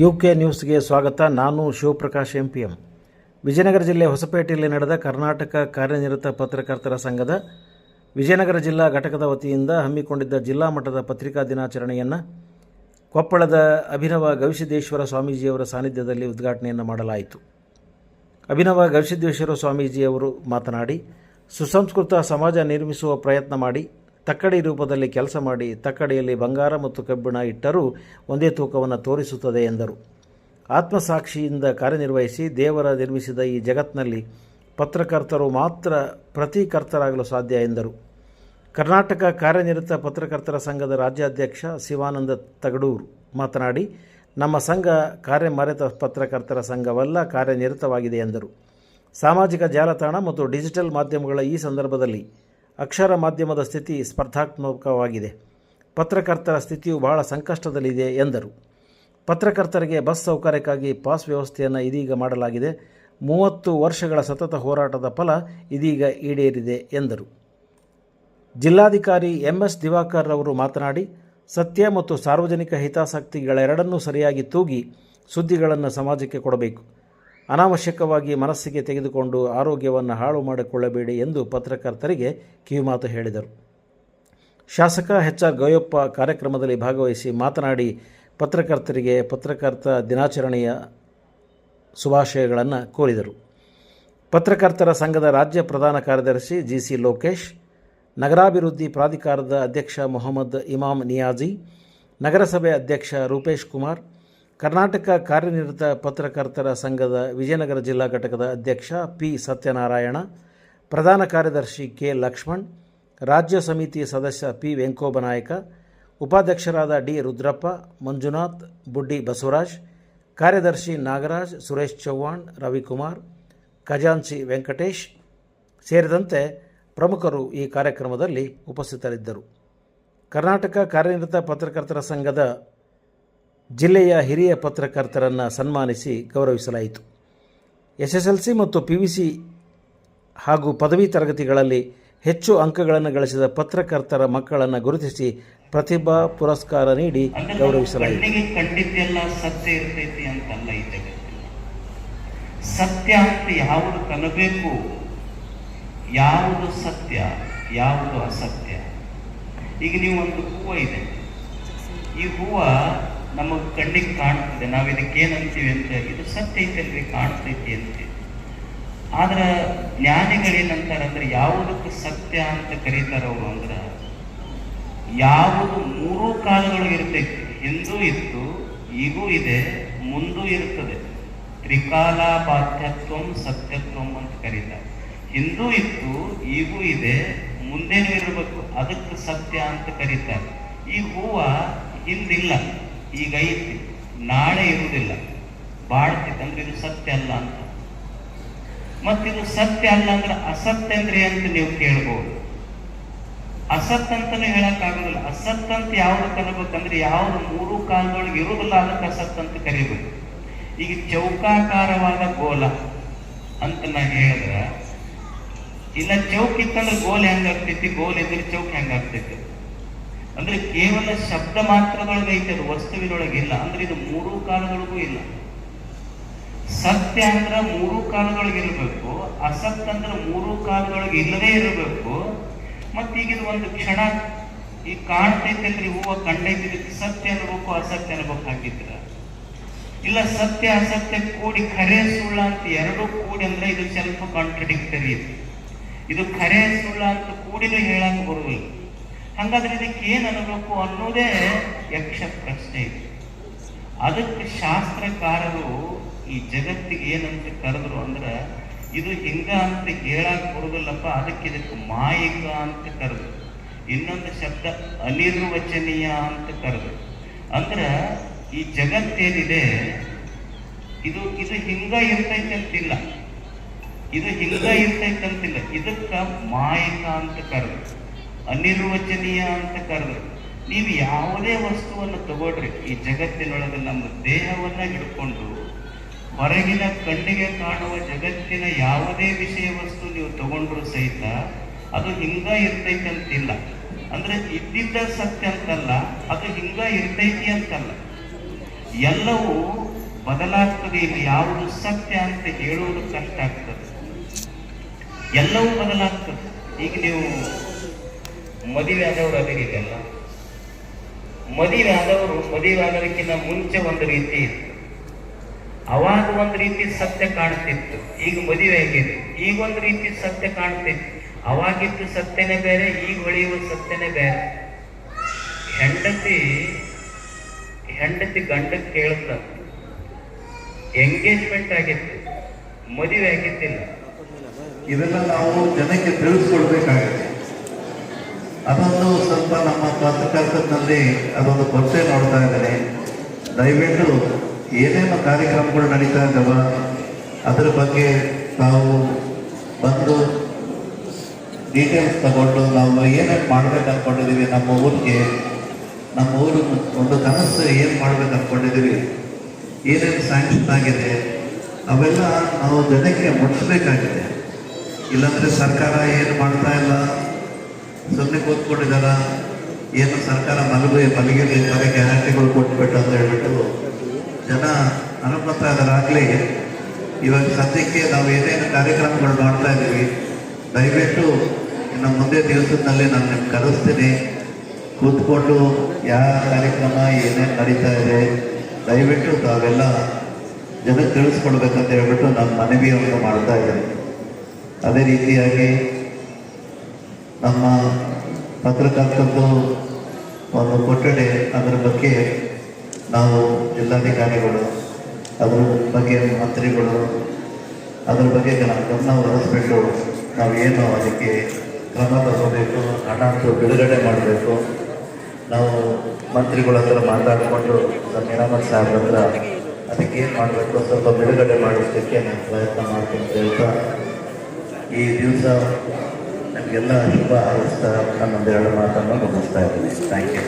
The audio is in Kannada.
ಯು ಕೆ ನ್ಯೂಸ್ಗೆ ಸ್ವಾಗತ. ನಾನು Shivaprakash M P M Vijayanagara ಜಿಲ್ಲೆ ಹೊಸಪೇಟೆಯಲ್ಲಿ ನಡೆದ ಕರ್ನಾಟಕ ಕಾರ್ಯನಿರತ ಪತ್ರಕರ್ತರ ಸಂಘದ ವಿಜಯನಗರ ಜಿಲ್ಲಾ ಘಟಕದ ವತಿಯಿಂದ ಹಮ್ಮಿಕೊಂಡಿದ್ದ ಜಿಲ್ಲಾ ಮಟ್ಟದ ಪತ್ರಿಕಾ ದಿನಾಚರಣೆಯನ್ನು ಕೊಪ್ಪಳದ ಅಭಿನವ ಗವಿಸಿದ್ದೇಶ್ವರ ಸ್ವಾಮೀಜಿಯವರ ಸಾನ್ನಿಧ್ಯದಲ್ಲಿ ಉದ್ಘಾಟನೆಯನ್ನು ಮಾಡಲಾಯಿತು. ಅಭಿನವ ಗವಿಸಿದ್ದೇಶ್ವರ ಸ್ವಾಮೀಜಿಯವರು ಮಾತನಾಡಿ, ಸುಸಂಸ್ಕೃತ ಸಮಾಜ ನಿರ್ಮಿಸುವ ಪ್ರಯತ್ನ ಮಾಡಿ ತಕ್ಕಡಿ ರೂಪದಲ್ಲಿ ಕೆಲಸ ಮಾಡಿ ತಕ್ಕಡಿಯಲ್ಲಿ ಬಂಗಾರ ಮತ್ತು ಕಬ್ಬಿಣ ಇಟ್ಟರೂ ಒಂದೇ ತೂಕವನ್ನು ತೋರಿಸುತ್ತದೆ ಎಂದರು. ಆತ್ಮಸಾಕ್ಷಿಯಿಂದ ಕಾರ್ಯನಿರ್ವಹಿಸಿ ದೇವರ ನಿರ್ಮಿಸಿದ ಈ ಜಗತ್ತಿನಲ್ಲಿ ಪತ್ರಕರ್ತರು ಮಾತ್ರ ಪ್ರತಿಕರ್ತರಾಗಲು ಸಾಧ್ಯ ಎಂದರು. ಕರ್ನಾಟಕ ಕಾರ್ಯನಿರತ ಪತ್ರಕರ್ತರ ಸಂಘದ ರಾಜ್ಯಾಧ್ಯಕ್ಷ ಶಿವಾನಂದ ತಗಡೂರು ಮಾತನಾಡಿ, ನಮ್ಮ ಸಂಘ ಕಾರ್ಯಮರೆತ ಪತ್ರಕರ್ತರ ಸಂಘವಲ್ಲ, ಕಾರ್ಯನಿರತವಾಗಿದೆ ಎಂದರು. ಸಾಮಾಜಿಕ ಜಾಲತಾಣ ಮತ್ತು ಡಿಜಿಟಲ್ ಮಾಧ್ಯಮಗಳ ಈ ಸಂದರ್ಭದಲ್ಲಿ ಅಕ್ಷರ ಮಾಧ್ಯಮದ ಸ್ಥಿತಿ ಸ್ಪರ್ಧಾತ್ಮಕವಾಗಿದೆ. ಪತ್ರಕರ್ತರ ಸ್ಥಿತಿಯು ಬಹಳ ಸಂಕಷ್ಟದಲ್ಲಿದೆ, ಎಂದರು. ಪತ್ರಕರ್ತರಿಗೆ ಬಸ್ ಸೌಕರ್ಯಕ್ಕಾಗಿ ಪಾಸ್ ವ್ಯವಸ್ಥೆಯನ್ನು ಇದೀಗ ಮಾಡಲಾಗಿದೆ. ಮೂವತ್ತು ವರ್ಷಗಳ ಸತತ ಹೋರಾಟದ ಫಲ ಇದೀಗ ಈಡೇರಿದೆ, ಎಂದರು. ಜಿಲ್ಲಾಧಿಕಾರಿ ಎಂ ಎಸ್ ದಿವಾಕರ್ ಅವರು ಮಾತನಾಡಿ, ಸತ್ಯ ಮತ್ತು ಸಾರ್ವಜನಿಕ ಹಿತಾಸಕ್ತಿಗಳೆರಡನ್ನೂ ಸರಿಯಾಗಿ ತೂಗಿ ಸುದ್ದಿಗಳನ್ನು ಸಮಾಜಕ್ಕೆ ಕೊಡಬೇಕು. ಅನಾವಶ್ಯಕವಾಗಿ ಮನಸ್ಸಿಗೆ ತೆಗೆದುಕೊಂಡು ಆರೋಗ್ಯವನ್ನು ಹಾಳು ಮಾಡಿಕೊಳ್ಳಬೇಡಿ ಎಂದು ಪತ್ರಕರ್ತರಿಗೆ ಕಿವಿಮಾತು ಹೇಳಿದರು. ಶಾಸಕ ಎಚ್ ಆರ್ ಗೋಯಪ್ಪ ಕಾರ್ಯಕ್ರಮದಲ್ಲಿ ಭಾಗವಹಿಸಿ ಮಾತನಾಡಿ, ಪತ್ರಕರ್ತರಿಗೆ ಪತ್ರಕರ್ತ ದಿನಾಚರಣೆಯ ಶುಭಾಶಯಗಳನ್ನು ಕೋರಿದರು. ಪತ್ರಕರ್ತರ ಸಂಘದ ರಾಜ್ಯ ಪ್ರಧಾನ ಕಾರ್ಯದರ್ಶಿ ಜಿ ಸಿ ಲೋಕೇಶ್, ನಗರಾಭಿವೃದ್ಧಿ ಪ್ರಾಧಿಕಾರದ ಅಧ್ಯಕ್ಷ ಮೊಹಮ್ಮದ್ ಇಮಾಮ್ ನಿಯಾಜಿ, ನಗರಸಭೆ ಅಧ್ಯಕ್ಷ ರೂಪೇಶ್ ಕುಮಾರ್ ಕರ್ನಾಟಕ ಕಾರ್ಯನಿರತ ಪತ್ರಕರ್ತರ ಸಂಘದ ವಿಜಯನಗರ ಜಿಲ್ಲಾ ಘಟಕದ ಅಧ್ಯಕ್ಷ ಪಿ ಸತ್ಯನಾರಾಯಣ, ಪ್ರಧಾನ ಕಾರ್ಯದರ್ಶಿ ಕೆ ಲಕ್ಷ್ಮಣ್, ರಾಜ್ಯ ಸಮಿತಿ ಸದಸ್ಯ ಪಿ ವೆಂಕೋಬನಾಯಕ, ಉಪಾಧ್ಯಕ್ಷರಾದ ಡಿ ರುದ್ರಪ್ಪ, ಮಂಜುನಾಥ್, ಬುಡ್ಡಿ ಬಸವರಾಜ್, ಕಾರ್ಯದರ್ಶಿ ನಾಗರಾಜ್, ಸುರೇಶ್ ಚೌಹಾಣ್, ರವಿಕುಮಾರ್, ಖಜಾಂಚಿ ವೆಂಕಟೇಶ್ ಸೇರಿದಂತೆ ಪ್ರಮುಖರು ಈ ಕಾರ್ಯಕ್ರಮದಲ್ಲಿ ಉಪಸ್ಥಿತರಿದ್ದರು. ಕರ್ನಾಟಕ ಕಾರ್ಯನಿರತ ಪತ್ರಕರ್ತರ ಸಂಘದ ಜಿಲ್ಲೆಯ ಹಿರಿಯ ಪತ್ರಕರ್ತರನ್ನು ಸನ್ಮಾನಿಸಿ ಗೌರವಿಸಲಾಯಿತು. ಎಸ್ ಮತ್ತು ಪಿ ವಿ ಸಿ ಹಾಗೂ ಪದವಿ ತರಗತಿಗಳಲ್ಲಿ ಹೆಚ್ಚು ಅಂಕಗಳನ್ನು ಗಳಿಸಿದ ಪತ್ರಕರ್ತರ ಮಕ್ಕಳನ್ನು ಗುರುತಿಸಿ ಪ್ರತಿಭಾ ಪುರಸ್ಕಾರ ನೀಡಿ ಗೌರವಿಸಲಾಯಿತು. ಸತ್ಯ ಅಂತ ಯಾವುದು ಕಲಬೇಕು? ಯಾವುದು ಸತ್ಯ, ಯಾವುದು ಅಸತ್ಯ? ಈಗ ನೀವು ಒಂದು ಹೂವು ಇದೆ. ಈ ಹೂವ ನಮಗೆ ಕಣ್ಣಿಗೆ ಕಾಣ್ತಿದೆ ನಾವು ಇದಕ್ಕೆ ಅಂತೀವಿ ಅಂತ ಇದು ಸತ್ಯ ಐತಲ್ರಿ ಕಾಣ್ತೈತಿ ಅಂತ ಆದ್ರ ಜ್ಞಾನಿಗಳೇನಂತಾರೆ ಅಂದ್ರೆ ಯಾವುದಕ್ಕೆ ಸತ್ಯ ಅಂತ ಕರೀತಾರ ಅಂದ್ರ ಅಂದ್ರೆ ಯಾವುದು ಮೂರೂ ಕಾಲಗಳು ಇರ್ತೈತಿ. ಹಿಂದೂ ಇತ್ತು, ಈಗೂ ಇದೆ, ಮುಂದೂ ಇರ್ತದೆ. ತ್ರಿಕಾಲ ಬಾಧ್ಯತ್ವಂ ಸತ್ಯತ್ವಂ ಅಂತ ಕರೀತಾರೆ. ಹಿಂದೂ ಇತ್ತು, ಈಗೂ ಇದೆ, ಮುಂದೇನೂ ಇರಬೇಕು, ಅದಕ್ಕೆ ಸತ್ಯ ಅಂತ ಕರೀತಾರೆ. ಈ ಹೂವ ಹಿಂದಿಲ್ಲ. ಈಗ ಐತಿ. ನಾಳೆ ಇರುವುದಿಲ್ಲ. ಬಾಳ್ತಿತ್ತು ಅಂದ್ರೆ ಇದು ಸತ್ಯ ಅಲ್ಲ ಅಂತ. ಮತ್ತಿದು ಸತ್ಯ ಅಲ್ಲ ಅಂದ್ರೆ ಅಸತ್ಯ ಅಂದ್ರೆ ಅಂತ ನೀವು ಕೇಳ್ಬೋದು. ಅಸತ್ ಅಂತಾನೆ ಹೇಳಕ್ ಆಗೋದಿಲ್ಲ ಅಸತ್ ಅಂತ ಯಾವ್ದು ಕಲಿಬೇಕಂದ್ರೆ ಯಾವ್ದು ಮೂರು ಕಾಲದೊಳಗೆ ಇರುವುದಿಲ್ಲ ಅದಕ್ಕೆ ಅಸತ್ ಅಂತ ಕರಿಬೇಕು. ಈಗ ಚೌಕಾಕಾರವಾದ ಗೋಲ ಅಂತ ನಾ ಹೇಳಿದ್ರ, ಇಲ್ಲ ಚೌಕ್ ಇತ್ತಂದ್ರೆ ಗೋಲ್ ಹೆಂಗಾಗ್ತೈತಿ ಗೋಲ್ ಇದ್ರೆ ಚೌಕ್ ಹೆಂಗಾಗ್ತೈತಿ ಅಂದ್ರೆ ಕೇವಲ ಶಬ್ದ ಮಾತ್ರದೊಳಗೆ ಐತೆ ಅದು ವಸ್ತುವಿನೊಳಗೆ ಇಲ್ಲ ಅಂದ್ರೆ ಇದು ಮೂರು ಕಾಲಗಳಿಗೂ ಇಲ್ಲ. ಸತ್ಯ ಅಂದ್ರ ಮೂರು ಇರಬೇಕು ಅಸತ್ ಅಂದ್ರೆ ಮೂರು ಕಾಲದೊಳಗೆ ಇಲ್ಲದೇ ಇರಬೇಕು ಮತ್ತೀಗ ಇದು ಒಂದು ಕ್ಷಣ. ಈ ಕಾಣ್ತೈತಲ್ರಿ ಹೂವ ಕಂಡೈತಿ ಸತ್ಯ ಅನ್ಬೇಕು, ಅಸತ್ಯ ಅನ್ಬೇಕು ಹಾಕಿದ್ರ ಇಲ್ಲ ಸತ್ಯ, ಅಸತ್ಯ ಕೂಡಿ ಖರೆ ಸುಳ್ಳ ಅಂತ ಎರಡು ಕೂಡಿ ಅಂದ್ರೆ ಇದು ಸ್ವಲ್ಪ ಕಾಂಟ್ರಡಿಕ್ಟರಿ ಇದು ಖರೆ ಸುಳ್ಳ ಅಂತ ಕೂಡಿದ್ರೆ ಹೇಳಕ್ ಬರುವುದಿಲ್ಲ ಹಂಗಾದ್ರೆ ಇದಕ್ಕೆ ಏನು ಅನ್ನಬೇಕು ಅನ್ನೋದೇ ಯಕ್ಷ ಪ್ರಶ್ನೆ ಅದಕ್ಕೆ ಶಾಸ್ತ್ರಕಾರರು ಈ ಜಗತ್ತಿಗೆ ಏನಂತ ಕರೆದ್ರು ಅಂದ್ರೆ, ಇದು ಹಿಂಗ ಅಂತ ಹೇಳಕ್ ಬರುದಿಲ್ಲಪ್ಪ, ಅದಕ್ಕೆ ಇದಕ್ಕೆ ಮಾಯಿಕ ಅಂತ ಕರೆದ್ರು. ಇನ್ನೊಂದು ಶಬ್ದ ಅನಿರ್ವಚನೀಯ ಅಂತ ಕರೆದ್ರು. ಅಂದ್ರ ಈ ಜಗತ್ತೇನಿದೆ, ಇದು ಇದು ಹಿಂಗ ಇರ್ತೈತೆ ಅಂತಿಲ್ಲ. ಇದು ಹಿಂಗ ಇರ್ತೈತೆ ಅಂತಿಲ್ಲ. ಇದಕ್ಕ ಮಾಯಿಕ ಅಂತ ಕರೆದ್ರು. ಅನಿರ್ವಚನೀಯ ಅಂತ ಕರೆದ್ರು. ನೀವು ಯಾವುದೇ ವಸ್ತುವನ್ನು ತಗೊಳ್ರಿ, ಈ ಜಗತ್ತಿನೊಳಗೆ ನಮ್ಮ ದೇಹವನ್ನ ಹಿಡ್ಕೊಂಡು ಹೊರಗಿನ ಕಣ್ಣಿಗೆ ಕಾಣುವ ಜಗತ್ತಿನ ಯಾವುದೇ ವಿಷಯ ವಸ್ತು ನೀವು ತಗೊಂಡ್ರು ಸಹಿತ ಅದು ಹಿಂಗ ಇರ್ತೈತಿ ಅಂತಿಲ್ಲ. ಅಂದ್ರೆ ಇದ್ದಿದ್ದ ಸತ್ಯ ಅಂತಲ್ಲ, ಅದು ಹಿಂಗ ಇರ್ತೈತಿ ಅಂತಲ್ಲ. ಎಲ್ಲವೂ ಬದಲಾಗ್ತದೆ ಇಲ್ಲಿ ಯಾವುದು ಸತ್ಯ ಅಂತ ಹೇಳುವುದು ಕಷ್ಟ ಆಗ್ತದೆ. ಎಲ್ಲವೂ ಬದಲಾಗ್ತದೆ. ಈಗ ನೀವು ಮದುವೆ ಆದವರು ಅದರಿದೆಲ್ಲ ಮದುವೆ ಆದವರು, ಮದುವೆ ಆಗೋದಕ್ಕಿಂತ ಮುಂಚೆ ಒಂದು ರೀತಿ ಇತ್ತು. ಅವಾಗ ಒಂದು ರೀತಿ ಸತ್ಯ ಕಾಣ್ತಿತ್ತು. ಈಗ ಮದುವೆ ಆಗಿದೆ. ಈಗ ಒಂದು ರೀತಿ ಸತ್ಯ ಕಾಣ್ತಿತ್ತು. ಅವಾಗಿದ್ದು ಸತ್ಯನೇ ಬೇರೆ, ಈಗ ಹೊಳೆಯುವ ಸತ್ಯನೇ ಬೇರೆ. ಹೆಂಡತಿ ಹೆಂಡತಿ ಗಂಡಕ್ಕೆ ಕೇಳ್ತ ಎಂಗೇಜ್ಮೆಂಟ್ ಆಗಿತ್ತು. ಮದುವೆ ಆಗಿದ್ದಿಲ್ಲ. ಇದನ್ನ ನಾವು ಜನಕ್ಕೆ ತಿಳಿಸ್ಕೊಡ್ಬೇಕಾಗುತ್ತೆ. ಅದೊಂದು ಸ್ವಲ್ಪ ನಮ್ಮ ಪತ್ರಕರ್ತನಲ್ಲಿ ಅದೊಂದು ಕೊರತೆ ನೋಡ್ತಾ ಇದ್ದೇನೆ. ದಯವಿಟ್ಟು ಏನೇನು ಕಾರ್ಯಕ್ರಮಗಳು ನಡೀತಾ ಇದ್ದಾವ, ಅದರ ಬಗ್ಗೆ ನಾವು ಬಂದು ಡೀಟೇಲ್ಸ್ ತಗೊಂಡು ನಾವು ಏನೇನು ಮಾಡ್ಬೇಕು ಅಂದ್ಕೊಂಡಿದ್ದೀವಿ ನಮ್ಮ ಊರಿಗೆ, ನಮ್ಮ ಊರು ಒಂದು ಕನಸು ಏನು ಮಾಡ್ಬೇಕು ಅಂದ್ಕೊಂಡಿದ್ದೀವಿ ಏನೇನು ಸ್ಯಾಂಕ್ಷನ್ ಆಗಿದೆ, ಅವೆಲ್ಲ ನಾವು ಜನಕ್ಕೆ ಮುಟ್ಟಿಸ್ಬೇಕಾಗಿದೆ ಇಲ್ಲಾಂದರೆ ಸರ್ಕಾರ ಏನು ಮಾಡ್ತಾ ಇಲ್ಲ? ಸುಮ್ಮನೆ ಕೂತ್ಕೊಂಡಿದ್ದಾರ ಏನು ಸರ್ಕಾರ ಮಲಗು, ಮಲಗಿರಲಿ ಬರೀ ಗ್ಯಾರಂಟಿಗಳು ಕೊಟ್ಬಿಟ್ಟು ಅಂತ ಹೇಳ್ಬಿಟ್ಟು ಜನ ಅನುಮತ ಇವಾಗ ಸದ್ಯಕ್ಕೆ ನಾವು ಏನೇನು ಕಾರ್ಯಕ್ರಮಗಳು ಮಾಡ್ತಾ ಇದ್ದೀವಿ, ದಯವಿಟ್ಟು ಇನ್ನು ಮುಂದೆ ದಿವಸದಲ್ಲಿ ನಾನು ನಿಮ್ಗೆ ಕರೆಸ್ತೀನಿ. ಕೂತ್ಕೊಂಡು ಯಾವ ಕಾರ್ಯಕ್ರಮ, ಏನೇನು ನಡೀತಾ ಇದೆ, ದಯವಿಟ್ಟು ತಾವೆಲ್ಲ ಜನಕ್ಕೆ ತಿಳಿಸ್ಕೊಡ್ಬೇಕಂತ ಹೇಳ್ಬಿಟ್ಟು ನಾನು ಮನವಿಯನ್ನು ಮಾಡ್ತಾ ಇದ್ದೀನಿ. ಅದೇ ರೀತಿಯಾಗಿ ನಮ್ಮ ಪತ್ರಕರ್ತದ್ದು ಒಂದು ಕೊಠಡಿ ಅದರ ಬಗ್ಗೆ ನಾವು ಜಿಲ್ಲಾಧಿಕಾರಿಗಳು, ಅದರ ಬಗ್ಗೆ ಮಂತ್ರಿಗಳು, ಅದರ ಬಗ್ಗೆ ಗಮನ ಹರಿಸ್ಬಿಟ್ಟು ನಾವು ಏನು ಅದಕ್ಕೆ ಕ್ರಮ ತಗೋಬೇಕು, ಹಣ ಬಿಡುಗಡೆ ಮಾಡಬೇಕು, ನಾವು ಮಂತ್ರಿಗಳ ಹತ್ರ ಮಾತಾಡಿಕೊಂಡು ಮೀರಾಮತ್ ಸಾಹೇಬ್ರ ಹತ್ರ ಅದಕ್ಕೆ ಏನು ಮಾಡಬೇಕು, ಸ್ವಲ್ಪ ಬಿಡುಗಡೆ ಮಾಡೋದಕ್ಕೆ ನಾನು ಪ್ರಯತ್ನ ಮಾಡ್ತೀನಿ ಅಂತ ಈ ದಿವಸ ನಮಗೆಲ್ಲ ಶುಭ ಹಾರೈಸ್ತಾ ಎರಡು ಮಾತನ್ನು ಮುಗಿಸ್ತಾ ಇದ್ದೀನಿ. Thank you